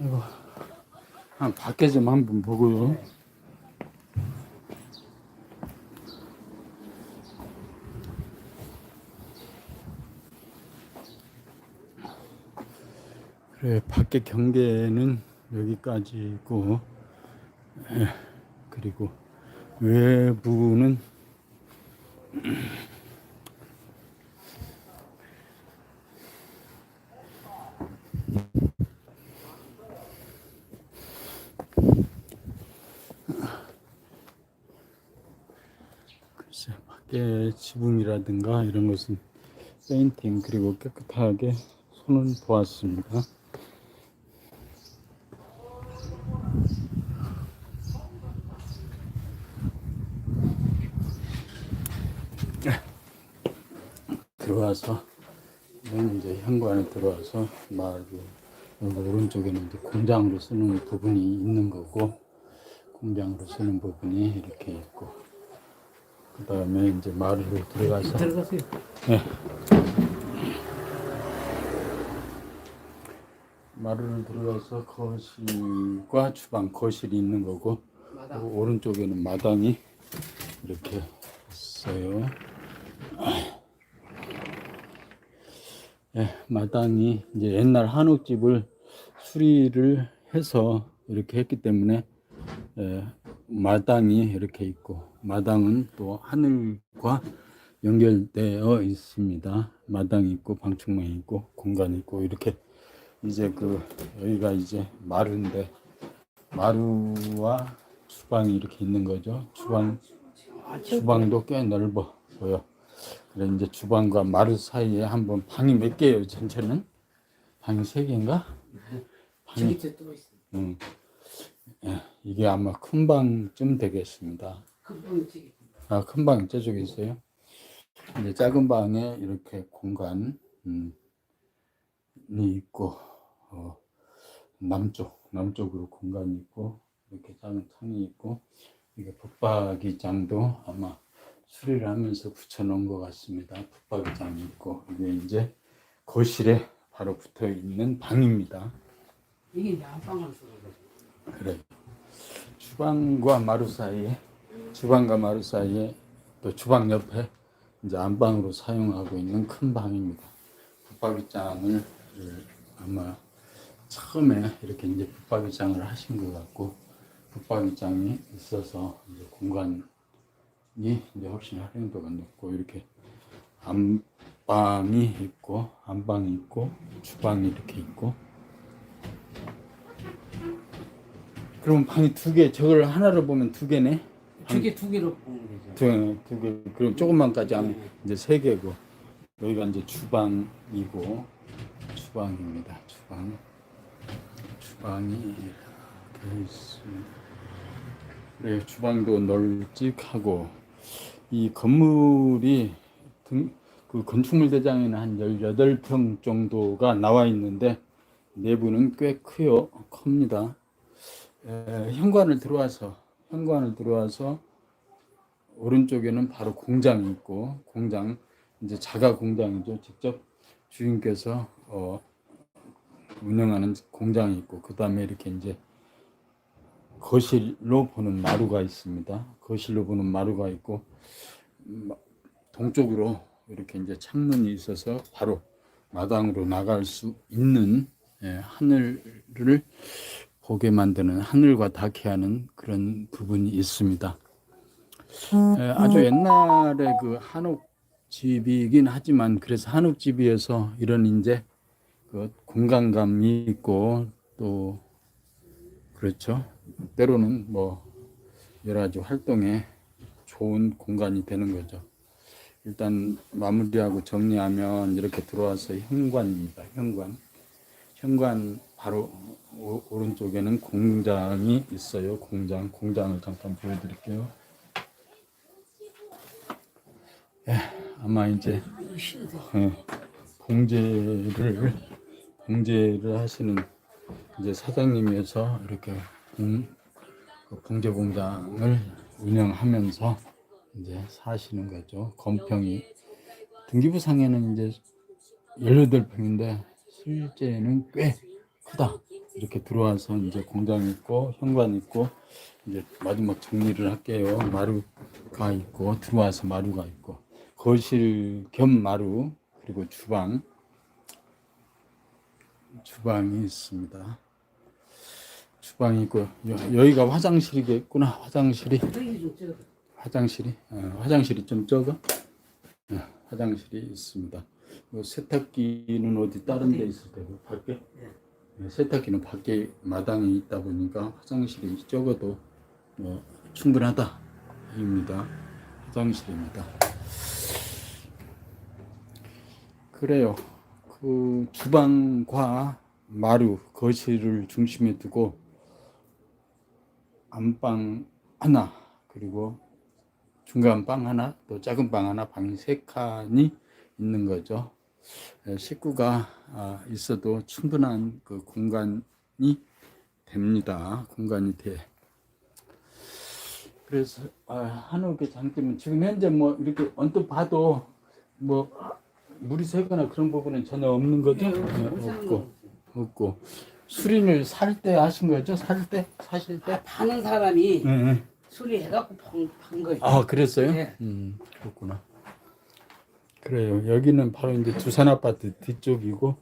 이거 한 밖에 좀 한번 보고요. 그래 밖에 경계는 여기까지고 예, 그리고 외부는 밖에 지붕이라든가 이런 것은 페인팅 그리고 깨끗하게 손은 보았습니다. 들어와서 맨 이제 현관에 들어와서 마을 오른쪽에는 이제 공장으로 쓰는 부분이 있는 거고 공장으로 쓰는 부분이 이렇게 있고 그 다음에 이제 마을로 들어가서 들어가세요. 네. 마루를 들어가서 거실과 주방 거실이 있는 거고 마당. 오른쪽에는 마당이 이렇게 있어요. 예, 마당이 이제 옛날 한옥집을 수리를 해서 이렇게 했기 때문에 예, 마당이 이렇게 있고 마당은 또 하늘과 연결되어 있습니다. 마당이 있고 방충망이 있고 공간이 있고 이렇게 이제 그 여기가 이제 마루인데 마루와 주방이 이렇게 있는 거죠. 주방 주방도 꽤 넓어 보여. 그래 이제 주방과 마루 사이에 한번 방이 몇 개예요? 전체는 방이 세 개인가? 방이 또 있어. 음, 예, 이게 아마 큰 방쯤 되겠습니다. 큰 방이 튀기. 아, 큰 방이 저쪽에 있어요. 이제 작은 방에 이렇게 공간, 음, 이 있고, 어, 남쪽, 남쪽으로 공간이 있고, 이렇게 작은 창이 있고, 이게 붙박이장도 아마 수리를 하면서 붙여놓은 것 같습니다. 붙박이장이 있고, 이게 이제 거실에 바로 붙어 있는 방입니다. 이게 안방을 쓰는. 그래. 주방과 마루 사이에 주방과 마루 사이에 또 주방 옆에 이제 안방으로 사용하고 있는 큰 방입니다. 붙박이장을 아마 처음에 이렇게 이제 붙박이장을 하신 것 같고 붙박이장이 있어서 이제 공간이 이제 훨씬 활용도가 높고 이렇게 안방이 있고 안방이 있고 주방이 이렇게 있고 그럼 방이 두 개, 저걸 하나로 보면 두 개네. 두 개 두 개로 보면 되죠. 두, 두 개. 그럼 조금만까지 하면 이제 세 개고. 여기가 이제 주방이고, 주방입니다. 주방. 주방이 이렇게 있습니다. 그래, 주방도 널찍하고, 이 건물이 등, 그 건축물 대장에는 한 18평 정도가 나와 있는데, 내부는 꽤 크요, 큽니다. 에, 현관을 들어와서 현관을 들어와서 오른쪽에는 바로 공장이 있고 공장 이제 자가 공장이죠. 직접 주인께서 어, 운영하는 공장이 있고 그 다음에 이렇게 이제 거실로 보는 마루가 있습니다. 거실로 보는 마루가 있고 음, 동쪽으로 이렇게 이제 창문이 있어서 바로 마당으로 나갈 수 있는 예, 하늘을 보게 만드는 하늘과 닿게 하는 그런 부분이 있습니다. 에, 아주 옛날에 그 한옥 집이긴 하지만 그래서 한옥 집이어서 이런 이제 그 공간감이 있고 또 그렇죠. 때로는 뭐 여러 가지 활동에 좋은 공간이 되는 거죠. 일단 마무리하고 정리하면 이렇게 들어와서 현관입니다. 현관. 현관 바로 오, 오른쪽에는 공장이 있어요. 공장, 공장을 잠깐 보여드릴게요. 예, 아마 이제 예, 봉제를 봉제를 하시는 이제 사장님이어서 이렇게 봉, 그 봉제 공장을 운영하면서 이제 사시는 거죠. 건평이 등기부상에는 이제 18평인데 실제는 꽤 크다. 이렇게 들어와서 이제 공장 있고 현관 있고 이제 마지막 정리를 할게요. 마루가 있고 들어와서 마루가 있고 거실 겸 마루 그리고 주방 주방이 있습니다. 주방이 있고 여, 여기가 화장실이겠구나 화장실이. 화장실이 어, 화장실이 좀 적어 어, 화장실이 있습니다. 요 세탁기는 어디 다른 데 있을 테고 밖에 네, 세탁기는 밖에 마당에 있다 보니까 화장실이 적어도 뭐 충분하다 입니다. 화장실입니다. 그래요. 그 주방과 마루 거실을 중심에 두고 안방 하나 그리고 중간 방 하나 또 작은 방 하나 방이 세 칸이 있는 거죠. 에, 식구가 아, 있어도 충분한 그 공간이 됩니다. 공간이 돼. 그래서 아, 한옥의 장점은 지금 현재 뭐 이렇게 언뜻 봐도 뭐 물이 새거나 그런 부분은 전혀 없는 거죠. 예, 네. 없고 없고 수린을 살때 하신 거죠? 살 때 사실 때? 파는 사람이 네, 네. 수리해갖고 판, 판 거예요. 아 그랬어요? 네. 음 그렇구나. 그래요. 여기는 바로 이제 두산 아파트 뒤쪽이고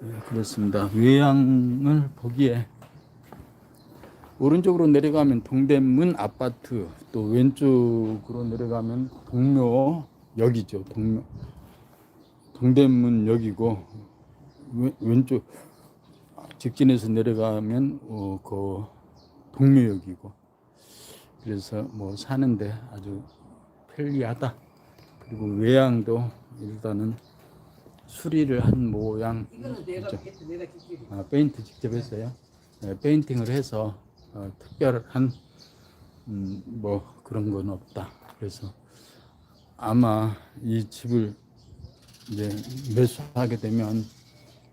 네, 그렇습니다. 외양을 보기에 오른쪽으로 내려가면 동대문 아파트 또 왼쪽으로 내려가면 동묘 역이죠. 동묘 동대문 역이고 왼- 왼쪽 직진해서 내려가면 어, 그 동묘역이고 그래서 뭐 사는데 아주 편리하다. 그리고 외양도 일단은 수리를 한 모양. 내가 했 내가 아, 페인트 직접 했어요. 네, 페인팅을 해서 어, 특별한 음, 뭐 그런 건 없다. 그래서 아마 이 집을 이제 매수하게 되면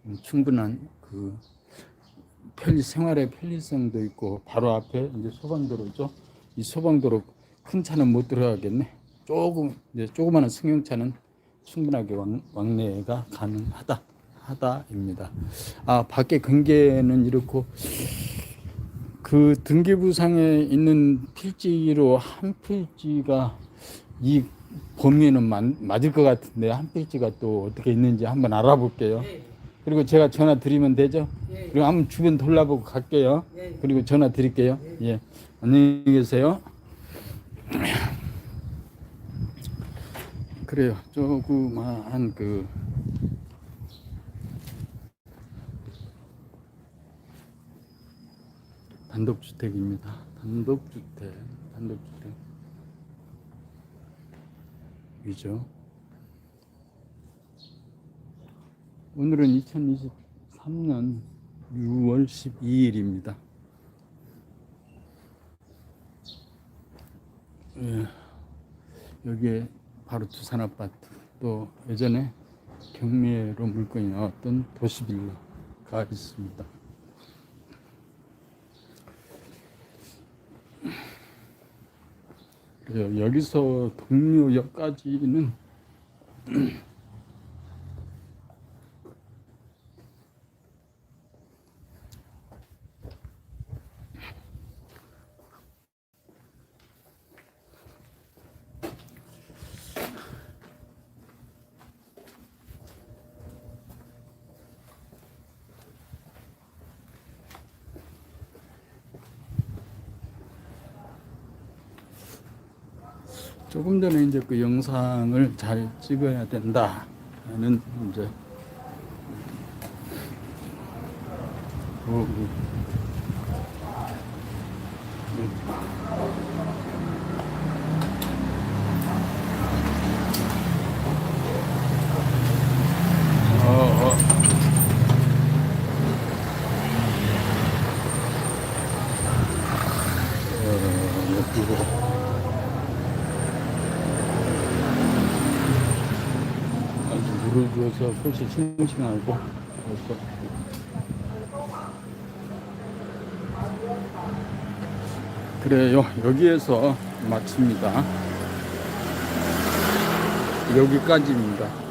음, 충분한 그 편리 생활의 편리성도 있고 바로 앞에 이제 소방도로죠. 이 소방도로 큰 차는 못 들어가겠네. 조금 이제 조그마한 승용차는 충분하게 왕, 왕래가 가능하다 하다입니다. 아 밖에 경계는 이렇고 그 등기부상에 있는 필지로 한 필지가 이 범위에는 맞, 맞을 것 같은데 한 필지가 또 어떻게 있는지 한번 알아볼게요. 예, 그리고 제가 전화 드리면 되죠? 예. 그리고 한번 주변 돌아보고 갈게요. 예. 그리고 전화 드릴게요. 예. 안녕히 계세요. 그래요. 조그마한 그 단독주택입니다. 단독주택, 단독주택. 이죠. 오늘은 2023년 6월 12일입니다. 예, 여기에 바로 두산 아파트 또 예전에 경매로 물건이 나왔던 도시빌라가 있습니다. 여기서 동묘역까지는 조금 전에 이제 그 영상을 잘 찍어야 된다 하는 이제 그, 주어서 솔직히 싱싱하고. 그래서 그래요. 여기에서 마칩니다. 여기까지입니다